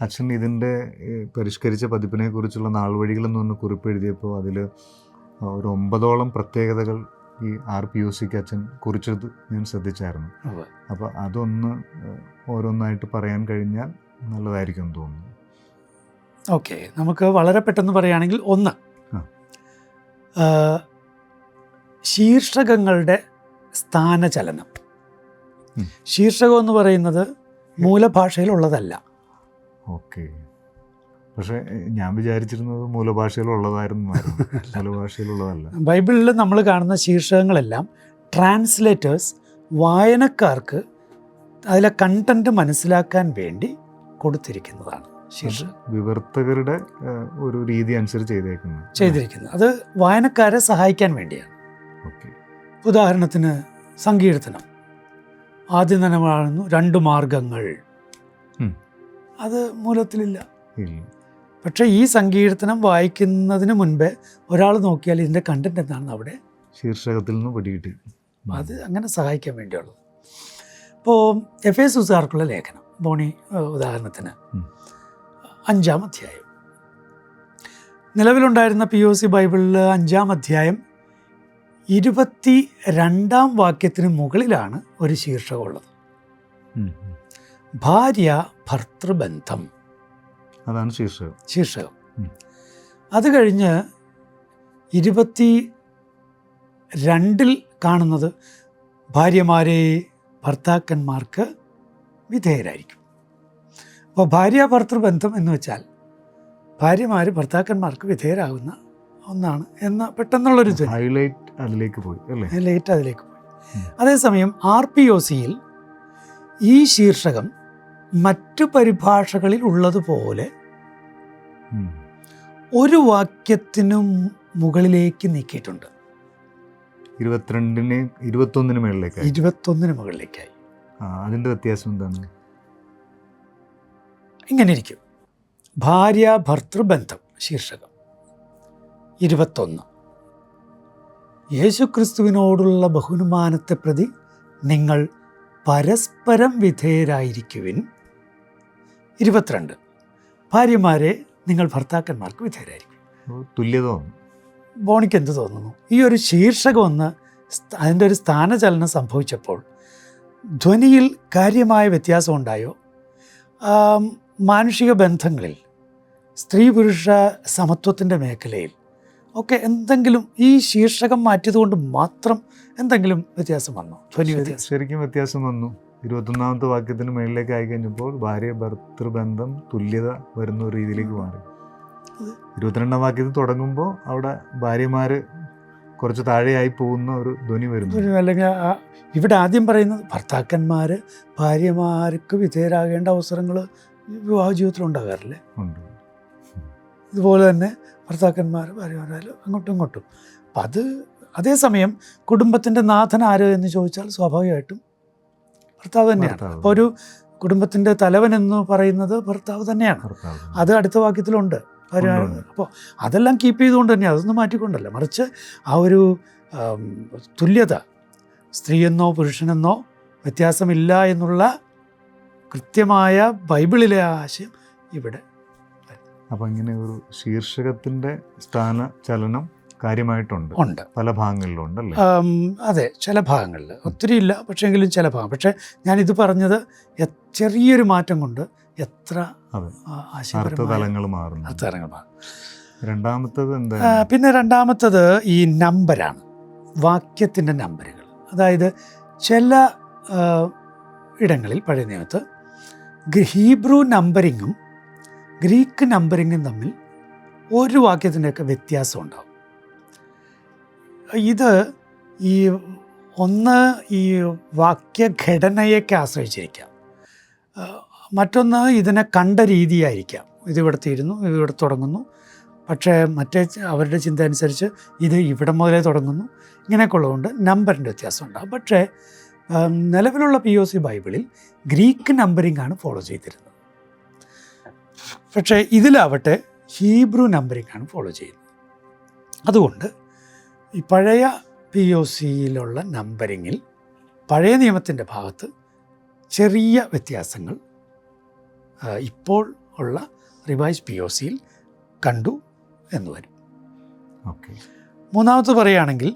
അച്ഛൻ ഇതിന്റെ പരിഷ്കരിച്ച പതിപ്പിനെ കുറിച്ചുള്ള നാൾവഴികൾ എന്ന് പറഞ്ഞ കുറിപ്പ് എഴുതിയപ്പോൾ അതിൽ ഒരു ഒമ്പതോളം പ്രത്യേകതകൾ ഈ ആർ പി യു സിക്ക് അച്ഛൻ കുറിച്ചത് ഞാൻ ശ്രദ്ധിച്ചായിരുന്നു. അപ്പോൾ അതൊന്ന് ഓരോന്നായിട്ട് പറയാൻ കഴിഞ്ഞാൽ നല്ലതായിരിക്കും എന്ന് തോന്നുന്നു. ഓക്കെ നമുക്ക് വളരെ പെട്ടെന്ന് പറയുകയാണെങ്കിൽ ഒന്ന് ശീർഷകങ്ങളുടെ സ്ഥാനചലനം. ശീർഷകം എന്ന് പറയുന്നത് മൂലഭാഷയിലുള്ളതല്ല. ഓക്കെ. പക്ഷേ ഞാൻ വിചാരിച്ചിരുന്നത് മൂലഭാഷയിലുള്ളതായിരുന്നു മൂലഭാഷയിലുള്ളതല്ല. ബൈബിളിൽ നമ്മൾ കാണുന്ന ശീർഷകങ്ങളെല്ലാം ട്രാൻസ്ലേറ്റേഴ്സ് വായനക്കാർക്ക് അതിലെ കണ്ടന്റ് മനസ്സിലാക്കാൻ വേണ്ടി കൊടുത്തിരിക്കുന്നതാണ് വിവർത്തകരുടെ ഒരു രീതി അനുസരിച്ച് ചെയ്തേക്കുന്നത്. ചെയ്തിരിക്കുന്നത്. അത് വായനക്കാരെ സഹായിക്കാൻ വേണ്ടിയാണ്. ഓക്കെ. ഉദാഹരണത്തിന് സങ്കീർത്തനം. ആദ്യം തന്നെ കാണുന്നു രണ്ട് മാർഗങ്ങൾ. അത് മൂലത്തിലില്ല. പക്ഷെ ഈ സങ്കീർത്തനം വായിക്കുന്നതിന് മുൻപേ ഒരാൾ നോക്കിയാൽ ഇതിന്റെ കണ്ടന്റ് എന്താണെന്ന് അവിടെ ശീർഷകത്തിൽ നിന്ന് പിടികിട്ടി. അത് അങ്ങനെ സഹായിക്കാൻ വേണ്ടിയുള്ളത്. ഇപ്പോൾ എഫ് എ സുസാർക്കുള്ള ലേഖനം ബോണി ഉദാഹരണത്തിന്. അഞ്ചാം അധ്യായം. നിലവിലുണ്ടായിരുന്ന പി ഒ സി ബൈബിളിൽ അഞ്ചാം അധ്യായം ഇരുപത്തി രണ്ടാം വാക്യത്തിന് മുകളിലാണ് ഒരു ശീർഷകമുള്ളത്. ഭാര്യ ഭർത്തൃബന്ധം. അതാണ് ശീർഷകം. ശീർഷകം. അത് കഴിഞ്ഞ് ഇരുപത്തി രണ്ടിൽ കാണുന്നത് ഭാര്യമാരെ ഭർത്താക്കന്മാർക്ക് വിധേയരായിരിക്കും. അപ്പോൾ ഭാര്യ ഭർത്തൃബന്ധം എന്ന് വെച്ചാൽ ഭാര്യമാർ ഭർത്താക്കന്മാർക്ക് വിധേയരാകുന്ന ഒന്നാണ് എന്ന പെട്ടെന്നുള്ളൊരു ഹൈലൈറ്റ് അതിലേക്ക് പോയി അല്ലേ? ലൈറ്റ് അതിലേക്ക് പോയി. അതേസമയം ആർ പി ഒ സിയിൽ ഈ ശീർഷകം മറ്റു പരിഭാഷകളിൽ ഉള്ളതുപോലെ ഒരു വാക്യത്തിനും മുകളിലേക്ക് നീക്കിയിട്ടുണ്ട്. ഇരുപത്തിരണ്ടിന് ഇരുപത്തൊന്നിന് മേളിലേക്കായി ഇരുപത്തൊന്നിന് മുകളിലേക്കായി. അതിന്റെ വ്യത്യാസം എന്താണ്? ഇങ്ങനെ ഇരിക്കും. ഭാര്യ ഭർത്തൃബന്ധം ശീർഷകം. ഇരുപത്തൊന്ന്. യേശുക്രിസ്തുവിനോടുള്ള ബഹുമാനത്തെ പ്രതി നിങ്ങൾ പരസ്പരം വിധേയരായിരിക്കുവിൻ. ഇരുപത്തിരണ്ട്. ഭാര്യമാരെ നിങ്ങൾ ഭർത്താക്കന്മാർക്ക് വിധേയരായിരിക്കും. തുല്യത ബോണിക്ക് എന്ത് തോന്നുന്നു? ഈ ഒരു ശീർഷകം ഒന്ന് അതിന്റെ ഒരു സ്ഥാനചലനം സംഭവിച്ചപ്പോൾ ധ്വനിയിൽ കാര്യമായ വ്യത്യാസം ഉണ്ടായോ? മാനുഷിക ബന്ധങ്ങളിൽ സ്ത്രീ പുരുഷ സമത്വത്തിന്റെ മേഖലയിൽ ഒക്കെ എന്തെങ്കിലും ഈ ശീർഷകം മാറ്റിയതുകൊണ്ട് മാത്രം എന്തെങ്കിലും വ്യത്യാസം വന്നു? ധ്വനി വ്യത്യാസം. ശരിക്കും വ്യത്യാസം വന്നു. ഇരുപത്തൊന്നാമത്തെ വാക്യത്തിന് മുകളിലേക്ക് ആയി കഴിഞ്ഞപ്പോൾ ഭാര്യ ഭർത്തൃബന്ധം തുല്യത വരുന്ന ഒരു രീതിയിലേക്ക് മാറി. ഇരുപത്തിരണ്ടാം വാക്യത്തിൽ തുടങ്ങുമ്പോൾ അവിടെ ഭാര്യമാർ കുറച്ച് താഴെയായി പോകുന്ന ഒരു ധ്വനി വരുന്നു. അല്ലെങ്കിൽ ഇവിടെ ആദ്യം പറയുന്നത് ഭർത്താക്കന്മാർ ഭാര്യമാർക്ക് വിധേയരാകേണ്ട അവസരങ്ങൾ വിവാഹ ജീവിതത്തിൽ ഉണ്ടാകാറില്ലേ ഉണ്ട്. ഇതുപോലെ തന്നെ ഭർത്താക്കന്മാർ ഭാര്യമാരായാലും അങ്ങോട്ടും ഇങ്ങോട്ടും. അപ്പം അത് അതേസമയം കുടുംബത്തിന്റെ നാഥൻ ആര് എന്ന് ചോദിച്ചാൽ സ്വാഭാവികമായിട്ടും ഭർത്താവ് തന്നെയാണ്. അപ്പോൾ ഒരു കുടുംബത്തിന്റെ തലവൻ എന്ന് പറയുന്നത് ഭർത്താവ് തന്നെയാണ്. അത് അടുത്ത വാക്യത്തിലുണ്ട്. അപ്പോൾ അതെല്ലാം കീപ്പ് ചെയ്തുകൊണ്ട് തന്നെ അതൊന്നും മാറ്റിക്കൊണ്ടല്ല. മറിച്ച് ആ ഒരു തുല്യത സ്ത്രീയെന്നോ പുരുഷനെന്നോ വ്യത്യാസമില്ല എന്നുള്ള കൃത്യമായ ബൈബിളിലെ ആ ആശയം ഇവിടെ. അപ്പോൾ ഇങ്ങനെ ഒരു ശീർഷകത്തിന്റെ സ്ഥാന ചലനം കാര്യമായിട്ടുണ്ട്. ഉണ്ട്. പല ഭാഗങ്ങളിലും ഉണ്ടല്ലേ ആം, അതെ ചില ഭാഗങ്ങളിൽ. ഒത്തിരി ഇല്ല പക്ഷേങ്കിലും ചില ഭാഗം. പക്ഷേ ഞാനിത് പറഞ്ഞത് ചെറിയൊരു മാറ്റം കൊണ്ട് എത്ര അർത്ഥതലങ്ങൾ മാറുന്നു. അർത്ഥതലങ്ങൾ മാറും രണ്ടാമത്തത് എന്താ? പിന്നെ രണ്ടാമത്തത് ഈ നമ്പരാണ്. വാക്യത്തിന്റെ നമ്പറുകൾ അതായത് ചില ഇടങ്ങളിൽ പഴയ നിയമത്ത് ഹീബ്രു നമ്പറിങ്ങും ഗ്രീക്ക് നമ്പറിങ്ങും തമ്മിൽ ഒരു വാക്യത്തിന്റെയൊക്കെ വ്യത്യാസം ഉണ്ടാവും. ഇത് ഈ ഒന്ന് ഈ വാക്യഘടനയൊക്കെ ആശ്രയിച്ചിരിക്കാം. മറ്റൊന്ന് ഇതിനെ കണ്ട രീതിയായിരിക്കാം. ഇത് ഇവിടെ തീരുന്നു ഇത് ഇവിടെ തുടങ്ങുന്നു. പക്ഷേ മറ്റേ അവരുടെ ചിന്ത അനുസരിച്ച് ഇത് ഇവിടെ മുതലേ തുടങ്ങുന്നു. ഇങ്ങനെയൊക്കെ ഉള്ളതുകൊണ്ട് നമ്പറിന്റെ വ്യത്യാസം ഉണ്ടാകും പക്ഷേ നിലവിലുള്ള പി ഒ സി ബൈബിളിൽ ഗ്രീക്ക് നമ്പറിംഗ് ആണ് ഫോളോ ചെയ്തിരുന്നത്. പക്ഷേ ഇതിലാവട്ടെ ഹീബ്രു നമ്പറിംഗ് ആണ് ഫോളോ ചെയ്യുന്നത്. അതുകൊണ്ട് ഈ പഴയ പി ഒ സിയിലുള്ള നമ്പറിങ്ങിൽ പഴയ നിയമത്തിന്റെ ഭാഗത്ത് ചെറിയ വ്യത്യാസങ്ങൾ ഇപ്പോൾ ഉള്ള റിവൈസ് പി ഒ സിയിൽ കണ്ടു എന്ന് വരും. ഓക്കെ. മൂന്നാമത് പറയുകയാണെങ്കിൽ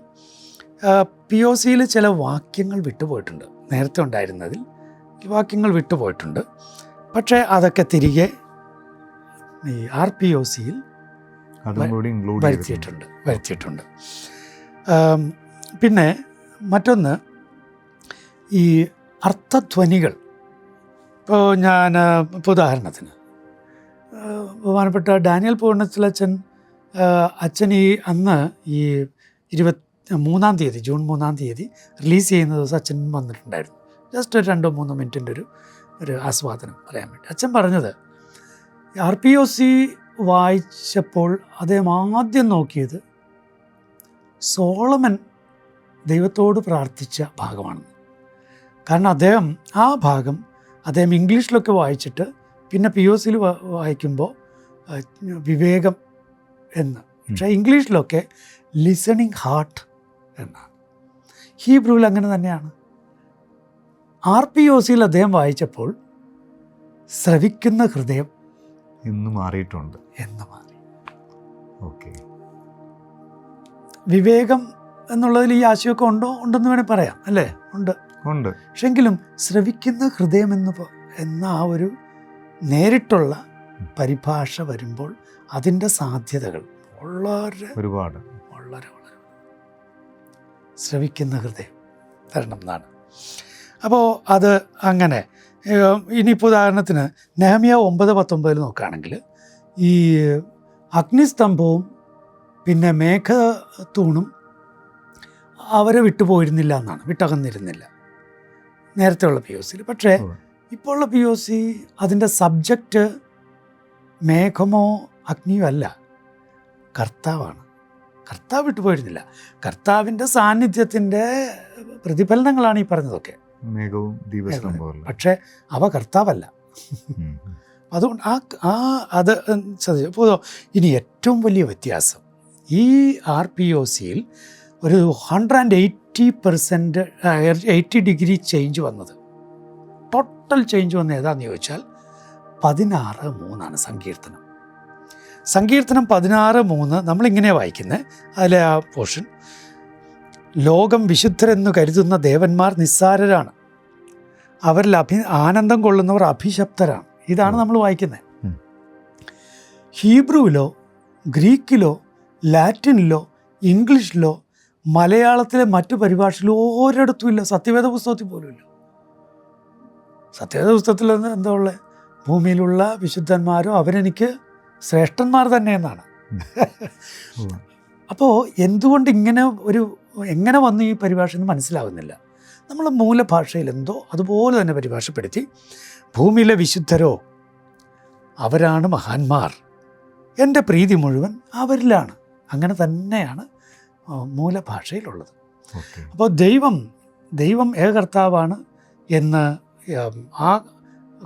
പി ഒ സിയിൽ ചില വാക്യങ്ങൾ വിട്ടുപോയിട്ടുണ്ട്. നേരത്തെ ഉണ്ടായിരുന്നതിൽ ഈ വാക്യങ്ങൾ വിട്ടുപോയിട്ടുണ്ട്. പക്ഷേ അതൊക്കെ തിരികെ ഈ ആർ പി ഒ സിയിൽ വരുത്തിയിട്ടുണ്ട് വരുത്തിയിട്ടുണ്ട്. പിന്നെ മറ്റൊന്ന് ഈ അർത്ഥധ്വനികൾ. ഇപ്പോൾ ഞാൻ ഇപ്പോൾ ഉദാഹരണത്തിന് ബഹുമാനപ്പെട്ട ഡാനിയൽ പൂർണത്തിലച്ഛൻ അച്ഛൻ ഈ അന്ന് ഈ ഇരുപത്തി മൂന്നാം തീയതി ജൂൺ മൂന്നാം തീയതി റിലീസ് ചെയ്യുന്ന ദിവസം അച്ഛൻ വന്നിട്ടുണ്ടായിരുന്നു. ജസ്റ്റ് ഒരു രണ്ടോ മൂന്നോ മിനിറ്റിന്റെ ഒരു ഒരു ആസ്വാദനം പറയാൻ വേണ്ടി. അച്ഛൻ പറഞ്ഞത് ആർ പി ഒ സി വായിച്ചപ്പോൾ അദ്ദേഹം ആദ്യം നോക്കിയത് സോളമൻ ദൈവത്തോട് പ്രാർത്ഥിച്ച ഭാഗമാണ്. കാരണം അദ്ദേഹം ആ ഭാഗം അദ്ദേഹം ഇംഗ്ലീഷിലൊക്കെ വായിച്ചിട്ട് പിന്നെ പി ഒ സിയിൽ വായിക്കുമ്പോൾ വിവേകം എന്ന്. പക്ഷേ ഇംഗ്ലീഷിലൊക്കെ ലിസണിങ് ഹാർട്ട് എന്നാണ്. ഹീബ്രുവിൽ അങ്ങനെ തന്നെയാണ്. ആർ പി ഒ സിയിൽ അദ്ദേഹം വായിച്ചപ്പോൾ ശ്രവിക്കുന്ന ഹൃദയം ഇന്ന് മാറിയിട്ടുണ്ട്. എന്ന് മാറി. ഓക്കെ. വിവേകം എന്നുള്ളതിൽ ഈ ആശയമൊക്കെ ഉണ്ടോ? ഉണ്ടെന്ന് വേണേൽ പറയാം അല്ലേ? ഉണ്ട്. ഉണ്ട്. പക്ഷെങ്കിലും ശ്രവിക്കുന്ന ഹൃദയം എന്ന് എന്ന ആ ഒരു നേരിട്ടുള്ള പരിഭാഷ വരുമ്പോൾ അതിന്റെ സാധ്യതകൾ വളരെ ഒരുപാട്. വളരെ വളരെ ശ്രവിക്കുന്ന ഹൃദയം തരണം എന്നാണ്. അപ്പോൾ അത് അങ്ങനെ. ഇനിയിപ്പോൾ ഉദാഹരണത്തിന് നെഹമിയ ഒമ്പത് പത്തൊമ്പതിൽ നോക്കുകയാണെങ്കിൽ ഈ അഗ്നിസ്തംഭവും പിന്നെ മേഘ മേഘത്തൂണും അവരെ വിട്ടുപോയിരുന്നില്ല എന്നാണ് വിട്ടകന്നിരുന്നില്ല. നേരത്തെയുള്ള പി ഒ സിയിൽ പക്ഷേ. ഇപ്പോൾ ഉള്ള പി ഒ സി അതിന്റെ സബ്ജക്റ്റ് മേഘമോ അഗ്നിയോ അല്ല. കർത്താവാണ്. കർത്താവ് വിട്ടുപോയിരുന്നില്ല. കർത്താവിന്റെ സാന്നിധ്യത്തിന്റെ പ്രതിഫലനങ്ങളാണ് ഈ പറഞ്ഞതൊക്കെ. മേഘവും പക്ഷേ അവ കർത്താവല്ല. അതുകൊണ്ട് ആ ആ അത് ശ്രദ്ധിച്ചു. ഇനി ഏറ്റവും വലിയ വ്യത്യാസം ഈ ആർ പി ഒ സിയിൽ ഒരു hundred and eighty percent eighty degree change വന്നത്. ടോട്ടൽ ചേഞ്ച് വന്നത് ഏതാണെന്ന് ചോദിച്ചാൽ പതിനാറ് മൂന്നാണ് സങ്കീർത്തനം. സങ്കീർത്തനം പതിനാറ് മൂന്ന് നമ്മളിങ്ങനെ വായിക്കുന്നത് അതിലെ ആ പോർഷൻ ലോകം വിശുദ്ധരെന്ന് കരുതുന്ന ദേവന്മാർ നിസ്സാരരാണ്. അവരിൽ അഭി ആനന്ദം കൊള്ളുന്നവർ അഭിശപ്തരാണ്. ഇതാണ് നമ്മൾ വായിക്കുന്നത്. ഹീബ്രുവിലോ ഗ്രീക്കിലോ ലാറ്റിനിലോ ഇംഗ്ലീഷിലോ മലയാളത്തിലെ മറ്റു പരിഭാഷയിലോ ഒരിടത്തും ഇല്ല. സത്യവേദ പുസ്തകത്തിൽ പോലും ഇല്ല. സത്യവേദ പുസ്തകത്തിൽ എന്താ ഉള്ളത് ഭൂമിയിലുള്ള വിശുദ്ധന്മാരോ അവരെനിക്ക് ശ്രേഷ്ഠന്മാർ തന്നെ എന്നാണ് അപ്പോൾ എന്തുകൊണ്ട് ഇങ്ങനെ ഒരു എങ്ങനെ വന്ന് ഈ പരിഭാഷ എന്ന് മനസ്സിലാവുന്നില്ല. നമ്മൾ മൂലഭാഷയിൽ എന്തോ അതുപോലെ തന്നെ പരിഭാഷപ്പെടുത്തി ഭൂമിയിലെ വിശുദ്ധരോ അവരാണ് മഹാന്മാർ. എന്റെ പ്രീതി മുഴുവൻ അവരിലാണ്. അങ്ങനെ തന്നെയാണ് മൂലഭാഷയിലുള്ളത്. അപ്പോൾ ദൈവം ദൈവം ഏകകർത്താവാണ് എന്ന് ആ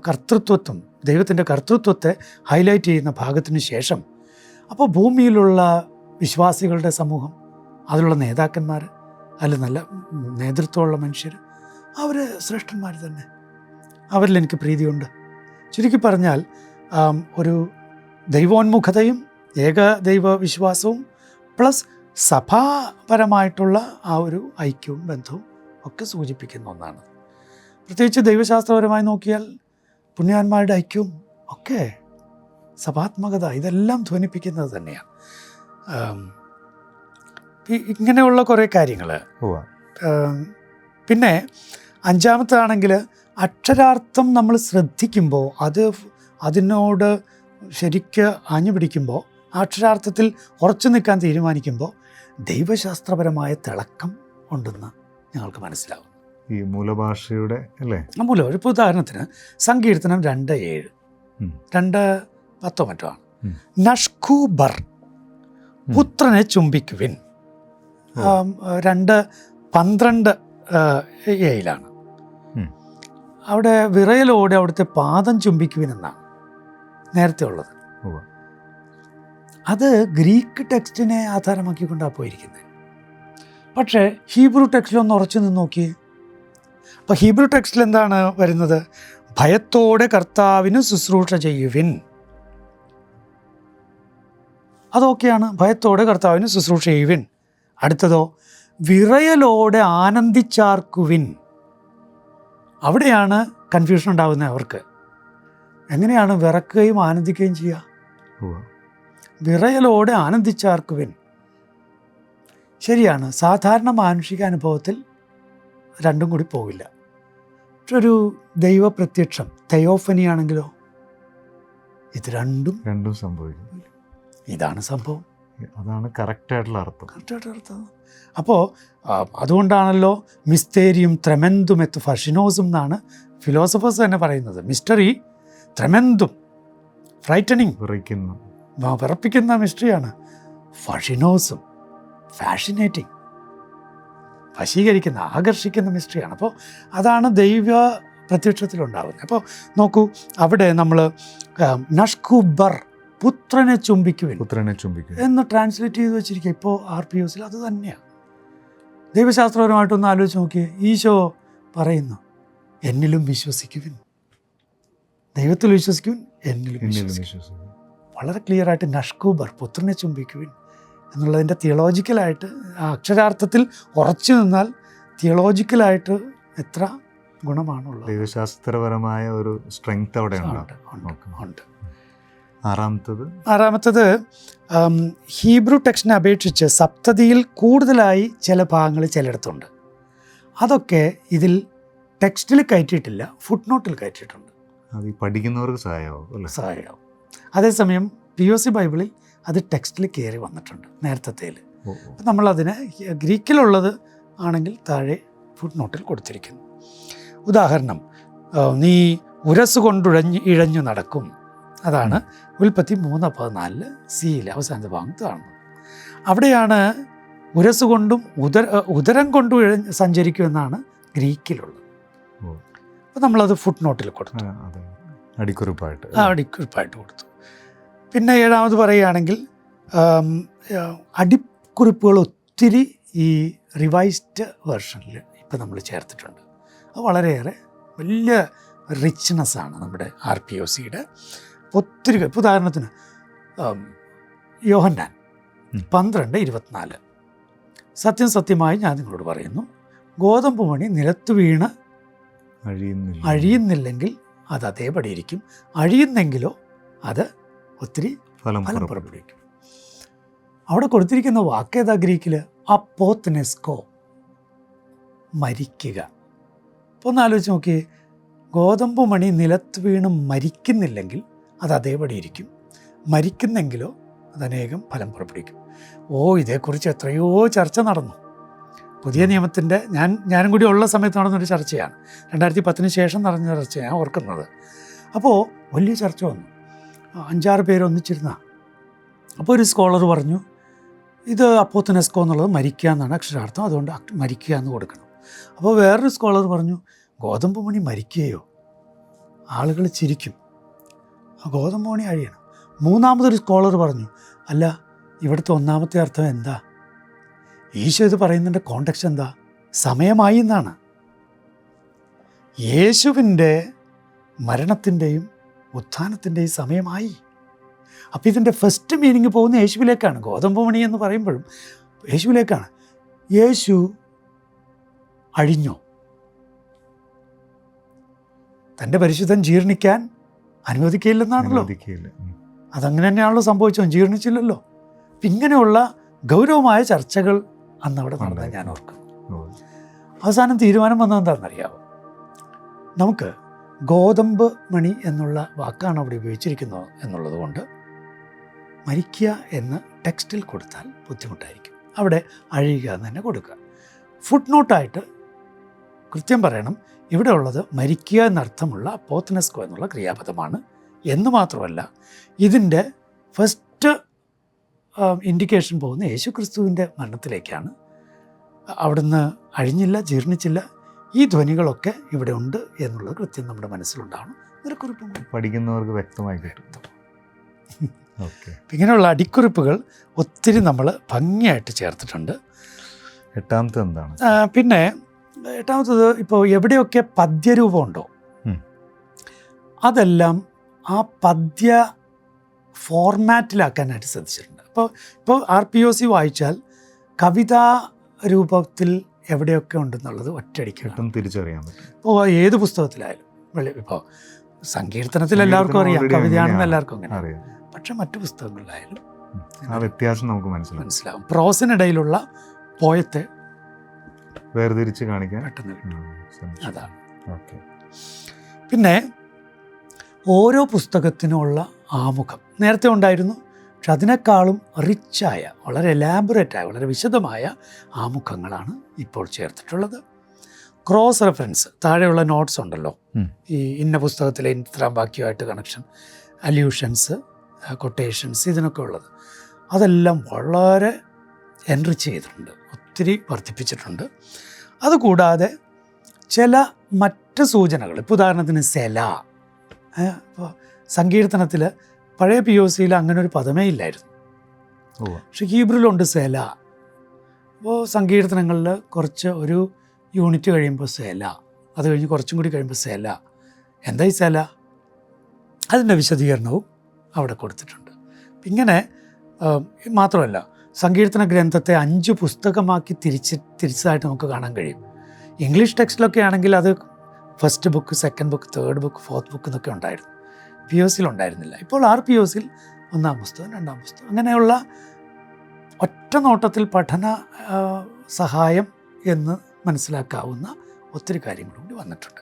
കർത്തൃത്വത്വം ദൈവത്തിന്റെ കർത്തൃത്വത്തെ ഹൈലൈറ്റ് ചെയ്യുന്ന ഭാഗത്തിന് ശേഷം അപ്പോൾ ഭൂമിയിലുള്ള വിശ്വാസികളുടെ സമൂഹം അതിലുള്ള നേതാക്കന്മാർ അതിൽ നല്ല നേതൃത്വമുള്ള മനുഷ്യർ അവർ ശ്രേഷ്ഠന്മാർ തന്നെ. അവരിൽ എനിക്ക് പ്രീതിയുണ്ട്. ചുരുക്കി പറഞ്ഞാൽ ഒരു ദൈവോന്മുഖതയും ഏക ദൈവ വിശ്വാസവും പ്ലസ് സഭാപരമായിട്ടുള്ള ആ ഒരു ഐക്യവും ബന്ധവും ഒക്കെ സൂചിപ്പിക്കുന്ന ഒന്നാണ്. പ്രത്യേകിച്ച് ദൈവശാസ്ത്രപരമായി നോക്കിയാൽ പുണ്യാന്മാരുടെ ഐക്യവും ഒക്കെ സഭാത്മകത ഇതെല്ലാം ധ്വനിപ്പിക്കുന്നത് തന്നെയാണ്. ഇങ്ങനെയുള്ള കുറേ കാര്യങ്ങൾ. പിന്നെ അഞ്ചാമത്താണെങ്കിൽ അക്ഷരാർത്ഥം നമ്മൾ ശ്രദ്ധിക്കുമ്പോൾ അത് അതിനോട് ശരിക്ക് ആഞ്ഞു പിടിക്കുമ്പോൾ അക്ഷരാർത്ഥത്തിൽ ഉറച്ചു നിൽക്കാൻ തീരുമാനിക്കുമ്പോൾ ദൈവശാസ്ത്രപരമായ തിളക്കം ഉണ്ടെന്ന് ഞങ്ങൾക്ക് മനസ്സിലാവും ഈ മൂലഭാഷയുടെ അല്ലേ? മൂലഭാഷ ഇപ്പോൾ ഉദാഹരണത്തിന് സങ്കീർത്തനം രണ്ട് ഏഴ്. രണ്ട് പത്തോ മറ്റോ ആണ്. നഷ്കൂബർ പുത്രനെ ചുംബിക്കുവിൻ. രണ്ട് പന്ത്രണ്ട് ഏയിലാണ്. അവിടെ വിറയലോടെ അവിടുത്തെ പാദം ചുംബിക്കുവിൻ എന്നാണ് നേരത്തെ ഉള്ളത്. അത് ഗ്രീക്ക് ടെക്സ്റ്റിനെ ആധാരമാക്കിക്കൊണ്ടാണ് പോയിരിക്കുന്നത് പക്ഷേ ഹീബ്രു ടെക്സ്റ്റിലൊന്ന് ഉറച്ചു നിന്ന് നോക്കിയേ. അപ്പോൾ ഹീബ്രു ടെക്സ്റ്റിൽ എന്താണ് വരുന്നത്? ഭയത്തോടെ കർത്താവിന് ശുശ്രൂഷ ചെയ്യുവിൻ. അതൊക്കെയാണ് ഭയത്തോടെ കർത്താവിന് ശുശ്രൂഷ ചെയ്യുവിൻ. അടുത്തതോ വിറയലോടെ ആനന്ദിച്ചാർക്കുവിൻ. അവിടെയാണ് കൺഫ്യൂഷൻ ഉണ്ടാകുന്നത് അവർക്ക്. എങ്ങനെയാണ് വിറക്കുകയും ആനന്ദിക്കുകയും ചെയ്യുക. വിറയലോടെ ആനന്ദിച്ചാർക്കുവിൻ ശരിയാണ് സാധാരണ മാനുഷിക അനുഭവത്തിൽ രണ്ടും കൂടി പോവില്ല. പക്ഷെ ഒരു ദൈവപ്രത്യക്ഷം തെയോഫനി ആണെങ്കിലോ ഇത് രണ്ടും രണ്ടും സംഭവിക്കും. ഇതാണ് സംഭവം. അതാണ് കറക്റ്റായിട്ടുള്ള അർത്ഥം. കറക്റ്റായിട്ടുള്ള അർത്ഥം. അപ്പോൾ അതുകൊണ്ടാണല്ലോ മിസ്തേരിയും ത്രമെന്തും എത്ത് ഫഷിനോസും എന്നാണ് ഫിലോസഫേഴ്സ് തന്നെ പറയുന്നത്. Mystery tremendum frightening. വിറയ്ക്കുന്നു. വിറപ്പിക്കുന്ന മിസ്റ്ററിയാണ് ഫഷിനോസും. ഫാഷിനേറ്റിംഗ് വശീകരിക്കുന്ന ആകർഷിക്കുന്ന മിസ്റ്ററിയാണ് അപ്പോൾ അതാണ് ദൈവ പ്രത്യക്ഷത്തിലുണ്ടാകുന്നത് അപ്പോൾ നോക്കൂ അവിടെ നമ്മൾ നഷ്കുബർ പുത്രനെ ചുംബിക്കുവിൻ പുത്രനെ ചുംബിക്കുക എന്ന് ട്രാൻസ്ലേറ്റ് ചെയ്ത് വെച്ചിരിക്കുക. ഇപ്പോൾ ആർ പി യുസിൽ അത് തന്നെയാണ് ദൈവശാസ്ത്രപരമായിട്ടൊന്ന് ആലോചിച്ച് നോക്കിയേ. ഈശോ പറയുന്നു എന്നിലും വിശ്വസിക്കുവിൻ. ദൈവത്തിൽ വിശ്വസിക്കുവിൻ എന്നിലും വിശ്വസിക്കും വളരെ ക്ലിയർ ആയിട്ട് നഷ്കൂബർ പുത്രനെ ചുംബിക്കുവിൻ എന്നുള്ളതിന്റെ തിയോളജിക്കലായിട്ട് അക്ഷരാർത്ഥത്തിൽ ഉറച്ചു നിന്നാൽ തിയോളജിക്കലായിട്ട് എത്ര ഗുണമാണുള്ളത്. ദൈവശാസ്ത്രപരമായ ഒരു സ്ട്രെങ്ത് അവിടെ ഉണ്ട്, ഉണ്ട്, ആറാമത്തത്? ആറാമത്തത് ഹീബ്രു ടെക്സ്റ്റിനെ അപേക്ഷിച്ച് സപ്തതിയിൽ കൂടുതലായി ചില ഭാഗങ്ങൾ ചിലയിടത്തുണ്ട്. അതൊക്കെ ഇതിൽ ടെക്സ്റ്റിൽ കയറ്റിയിട്ടില്ല ഫുട് നോട്ടിൽ കയറ്റിയിട്ടുണ്ട്. അത് പഠിക്കുന്നവർക്ക് സഹായമാവും സഹായമാവും. അതേസമയം പി ഒ സി ബൈബിളിൽ അത് ടെക്സ്റ്റിൽ കയറി വന്നിട്ടുണ്ട് നേരത്തേൽ നമ്മളതിനെ ഗ്രീക്കിലുള്ളത് ആണെങ്കിൽ താഴെ ഫുഡ് നോട്ടിൽ കൊടുത്തിരിക്കുന്നു. ഉദാഹരണം നീ ഉരസ് കൊണ്ടുഴഞ്ഞ് ഇഴഞ്ഞു നടക്കും. അതാണ് ഉൽപ്പത്തി മൂന്ന് പതിനാലിൽ സിയിൽ അവസാനത്തെ ഭാഗത്ത് കാണുന്നത്. അവിടെയാണ് ഉരസ് കൊണ്ടും ഉദര ഉദരം കൊണ്ടും ഇഴ സഞ്ചരിക്കുമെന്നാണ് ഗ്രീക്കിലുള്ളത്. അപ്പോൾ അപ്പം നമ്മളത് ഫുട് നോട്ടിൽ കൊടുത്തു അടിക്കുറിപ്പായിട്ട്. ആ അടിക്കുറിപ്പായിട്ട് കൊടുത്തു. പിന്നെ ഏഴാമത് പറയുകയാണെങ്കിൽ അടിക്കുറിപ്പുകൾ ഒത്തിരി ഈ റിവൈസ്ഡ് വേർഷനിൽ ഇപ്പം നമ്മൾ ചേർത്തിട്ടുണ്ട്. അത് വളരെയേറെ വലിയ റിച്ച്നെസ് ആണ് നമ്മുടെ ആർ പി ഒ സിയുടെ. ഒത്തിരി ഇപ്പോൾ ഉദാഹരണത്തിന് യോഹന്നാൻ. പന്ത്രണ്ട് ഇരുപത്തിനാല്. സത്യം സത്യമായി ഞാൻ നിങ്ങളോട് പറയുന്നു ഗോതമ്പ് മണി നിലത്ത് വീണ് അഴിയുന്നില്ല. അഴിയുന്നില്ലെങ്കിൽ അത് അതേപടി ഇരിക്കും. അഴിയുന്നെങ്കിലോ അത് ഒത്തിരി ഫലം പുറപ്പെടുവിക്കും. അവിടെ കൊടുത്തിരിക്കുന്ന വാക്കേതാ ഗ്രീക്കിൽ? അപ്പോത്നെസ്കോ. മരിക്കുക. അപ്പോൾ ഒന്ന് ആലോചിച്ച് നോക്കിയേ ഗോതമ്പ് മണി നിലത്ത് വീണ് മരിക്കുന്നില്ലെങ്കിൽ അത് അതേപടി ഇരിക്കും. മരിക്കുന്നെങ്കിലോ അതനേകം ഫലം പുറപ്പെടുവിക്കും. ഓ ഇതേക്കുറിച്ച് എത്രയോ ചർച്ച നടന്നു. പുതിയ നിയമത്തിന്റെ ഞാൻ ഞാനും കൂടി ഉള്ള സമയത്ത് നടന്നൊരു ചർച്ചയാണ്. രണ്ടായിരത്തി പത്തിന് ശേഷം നടന്ന ചർച്ചയാണ് ഓർക്കുന്നത്. അപ്പോൾ വലിയ ചർച്ച വന്നു. അഞ്ചാറ് പേര് ഒന്നിച്ചിരുന്ന. അപ്പോൾ ഒരു സ്കോളർ പറഞ്ഞു ഇത് അപ്പോത്തനെസ്കോ എന്നുള്ളത് മരിക്കുക എന്നാണ് അക്ഷരാർത്ഥം. അതുകൊണ്ട് മരിക്കുക എന്ന് കൊടുക്കണം. അപ്പോൾ വേറൊരു സ്കോളർ പറഞ്ഞു ഗോതമ്പ് മണി മരിക്കുകയോ? ആളുകൾ ചിരിക്കും. ആ ഗോതമ്പ് മണി അഴിയണം. മൂന്നാമതൊരു സ്കോളർ പറഞ്ഞു അല്ല ഇവിടുത്തെ ഒന്നാമത്തെ അർത്ഥം എന്താ? ഈശോ ഇത് പറയുന്നതിന്റെ കോണ്ടക്സ്റ്റ് എന്താ? സമയമായി എന്നാണ്. യേശുവിന്റെ മരണത്തിന്റെയും ഉത്ഥാനത്തിന്റെയും സമയമായി. അപ്പോൾ ഇതിന്റെ ഫസ്റ്റ് മീനിങ് പോകുന്ന യേശുവിലേക്കാണ്. ഗോതമ്പ് മണി എന്ന് പറയുമ്പോഴും യേശുവിലേക്കാണ്. യേശു അഴിഞ്ഞോ. തന്റെ പരിശുദ്ധൻ ജീർണിക്കാൻ അനുവദിക്കില്ലെന്നാണല്ലോ അതങ്ങനെ തന്നെയാണല്ലോ സംഭവിച്ചോ ജീർണിച്ചില്ലല്ലോ. ഇങ്ങനെയുള്ള ഗൗരവമായ ചർച്ചകൾ അന്ന് അവിടെ നടന്നത് ഞാൻ ഓർക്കുന്നു അവസാനം തീരുമാനം വന്നത് എന്താണെന്നറിയാമോ നമുക്ക് ഗോതമ്പ് മണി എന്നുള്ള വാക്കാണ് അവിടെ ഉപയോഗിച്ചിരിക്കുന്നത് എന്നുള്ളത് കൊണ്ട് മരിക്കുക എന്ന് ടെക്സ്റ്റിൽ കൊടുത്താൽ ബുദ്ധിമുട്ടായിരിക്കും. അവിടെ അഴിയുക എന്ന് തന്നെ കൊടുക്കുക. ഫുഡ് നോട്ടായിട്ട് കൃത്യം പറയണം ഇവിടെ ഉള്ളത് മരിക്കുക എന്നർത്ഥമുള്ള പോത്തനസ്കോ എന്നുള്ള ക്രിയാപദമാണ്. എന്ന് മാത്രമല്ല ഇതിന്റെ ഫസ്റ്റ് ഇൻഡിക്കേഷൻ പോകുന്ന യേശു ക്രിസ്തുവിന്റെ മരണത്തിലേക്കാണ്. അവിടുന്ന് അഴിഞ്ഞില്ല ജീർണിച്ചില്ല. ഈ ധ്വനികളൊക്കെ ഇവിടെ ഉണ്ട് എന്നുള്ളത് കൃത്യം നമ്മുടെ മനസ്സിലുണ്ടാവണം. ഒരു കുറിപ്പ് കൂടി. പഠിക്കുന്നവർക്ക് വ്യക്തമായി കിട്ടും. ഇങ്ങനെയുള്ള അടിക്കുറിപ്പുകൾ ഒത്തിരി നമ്മൾ ഭംഗിയായിട്ട് ചേർത്തിട്ടുണ്ട്. എട്ടാമത്തെ എന്താണ്? പിന്നെ എട്ടാമത്തത് ഇപ്പോൾ എവിടെയൊക്കെ പദ്യരൂപമുണ്ടോ. അതെല്ലാം ആ പദ്യ ഫോർമാറ്റിലാക്കാനായിട്ട് ശ്രദ്ധിച്ചിട്ടുണ്ട്. ഇപ്പോൾ ഇപ്പോൾ ആർ പി ഒ സി വായിച്ചാൽ കവിതാ രൂപത്തിൽ എവിടെയൊക്കെ ഉണ്ടെന്നുള്ളത് ഒറ്റയടിക്ക് കിട്ടും തിരിച്ചറിയാൻ പറ്റും. ഇപ്പോൾ ഏത് പുസ്തകത്തിലായാലും വെളി ഇപ്പോൾ സങ്കീർത്തനത്തിൽ എല്ലാവർക്കും അറിയാം കവിതയാണെന്ന് എല്ലാവർക്കും അങ്ങനെ. അറിയാം. പക്ഷെ മറ്റു പുസ്തകങ്ങളിലായാലും ആ വ്യത്യാസം നമുക്ക് മനസ്സിലാവും. മനസ്സിലാവും. പ്രോസിനിടയിലുള്ള പോയത്തെ വേർതിരിച്ച് കാണിക്കാൻ? പെട്ടെന്ന് കിട്ടും. അതാണ്. ഓക്കെ. പിന്നെ ഓരോ പുസ്തകത്തിനുള്ള ആമുഖം. നേരത്തെ ഉണ്ടായിരുന്നു പക്ഷെ അതിനേക്കാളും റിച്ചായ വളരെ എലാബറേറ്റായ വളരെ വിശദമായ ആമുഖങ്ങളാണ് ഇപ്പോൾ ചേർത്തിട്ടുള്ളത്. ക്രോസ് റെഫറൻസ് താഴെയുള്ള നോട്ട്സ് ഉണ്ടല്ലോ. ഈ ഇന്ന പുസ്തകത്തിലെ ഇത്രാം വാക്യമായിട്ട് കണക്ഷൻ അല്യൂഷൻസ് കൊട്ടേഷൻസ് ഇതിനൊക്കെ ഉള്ളത്. അതെല്ലാം വളരെ എൻറിച്ച് ചെയ്തിട്ടുണ്ട് ഒത്തിരി വർദ്ധിപ്പിച്ചിട്ടുണ്ട്. അതുകൂടാതെ ചില മറ്റ് സൂചനകൾ ഇപ്പോൾ ഉദാഹരണത്തിന് സെല ഇപ്പോൾ സങ്കീർത്തനത്തിൽ പഴയ പി ഒ സിയിൽ അങ്ങനെ ഒരു പദമേ ഇല്ലായിരുന്നു. പക്ഷെ ഹീബ്രിലുണ്ട് സെല. അപ്പോൾ സങ്കീർത്തനങ്ങളിൽ കുറച്ച് ഒരു യൂണിറ്റ് കഴിയുമ്പോൾ സെല. അത് കഴിഞ്ഞ് കുറച്ചും കൂടി കഴിയുമ്പോൾ സെല. എന്താ ഈ സെല? അതിന്റെ വിശദീകരണവും അവിടെ കൊടുത്തിട്ടുണ്ട്. ഇങ്ങനെ മാത്രമല്ല സങ്കീർത്തന ഗ്രന്ഥത്തെ അഞ്ച് പുസ്തകമാക്കി തിരിച്ച് തിരിച്ചതായിട്ട് നമുക്ക് കാണാൻ കഴിയും. ഇംഗ്ലീഷ് ടെക്സ്റ്റിലൊക്കെ ആണെങ്കിൽ അത് first book second book third book fourth book എന്നൊക്കെ ഉണ്ടായിരുന്നു. പി ഒ സിയിൽ ഉണ്ടായിരുന്നില്ല. ഇപ്പോൾ ആർ പി ഒ സിയിൽ ഒന്നാം പുസ്തകം രണ്ടാം പുസ്തകം. അങ്ങനെയുള്ള ഒറ്റ നോട്ടത്തിൽ പഠന സഹായം എന്ന് മനസ്സിലാക്കാവുന്ന ഒത്തിരി കാര്യങ്ങളും കൂടി വന്നിട്ടുണ്ട്.